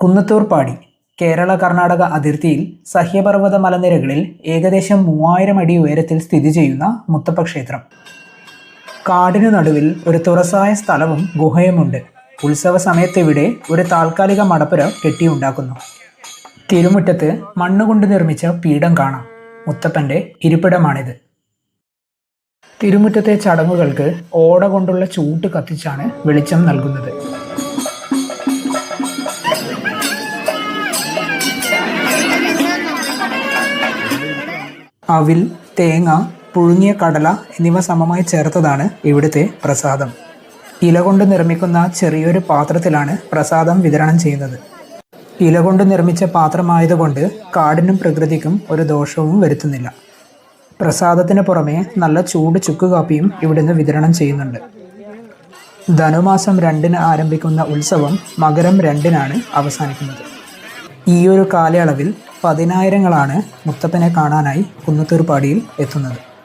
കുന്നത്തൂർ പാടി കേരള കർണാടക അതിർത്തിയിൽ സഹ്യപർവത മലനിരകളിൽ ഏകദേശം മൂവായിരം അടി ഉയരത്തിൽ സ്ഥിതി ചെയ്യുന്ന മുത്തപ്പ ക്ഷേത്രം കാടിനു നടുവിൽ ഒരു തുറസായ സ്ഥലവും ഗുഹയുമുണ്ട്. ഉത്സവ സമയത്ത് ഇവിടെ ഒരു താൽക്കാലിക മടപ്പുര കെട്ടിയുണ്ടാക്കുന്നു. തിരുമുറ്റത്ത് മണ്ണുകൊണ്ട് നിർമ്മിച്ച പീഠം കാണാം. മുത്തപ്പന്റെ ഇരിപ്പിടമാണിത്. തിരുമുറ്റത്തെ ചടങ്ങുകൾക്ക് ഓട കൊണ്ടുള്ള ചൂട്ട് കത്തിച്ചാണ് വെളിച്ചം നൽകുന്നത്. അവിൽ തേങ്ങ പുഴുങ്ങിയ കടല എന്നിവ സമമായി ചേർത്തതാണ് ഇവിടുത്തെ പ്രസാദം. ഇല കൊണ്ട് നിർമ്മിക്കുന്ന ചെറിയൊരു പാത്രത്തിലാണ് പ്രസാദം വിതരണം ചെയ്യുന്നത്. ഇല കൊണ്ട് നിർമ്മിച്ച പാത്രമായതുകൊണ്ട് കാടിനും പ്രകൃതിക്കും ഒരു ദോഷവും വരുത്തുന്നില്ല. പ്രസാദത്തിന് പുറമെ നല്ല ചൂട് ചുക്ക് കാപ്പിയും ഇവിടുന്ന് വിതരണം ചെയ്യുന്നുണ്ട്. ധനുമാസം രണ്ടിന് ആരംഭിക്കുന്ന ഉത്സവം മകരം രണ്ടിനാണ് അവസാനിക്കുന്നത്. ഈ ഒരു കാലയളവിൽ പതിനായിരങ്ങളാണ് മുത്തപ്പനെ കാണാനായി കുന്നത്തൂർപാടിയിൽ എത്തുന്നത്.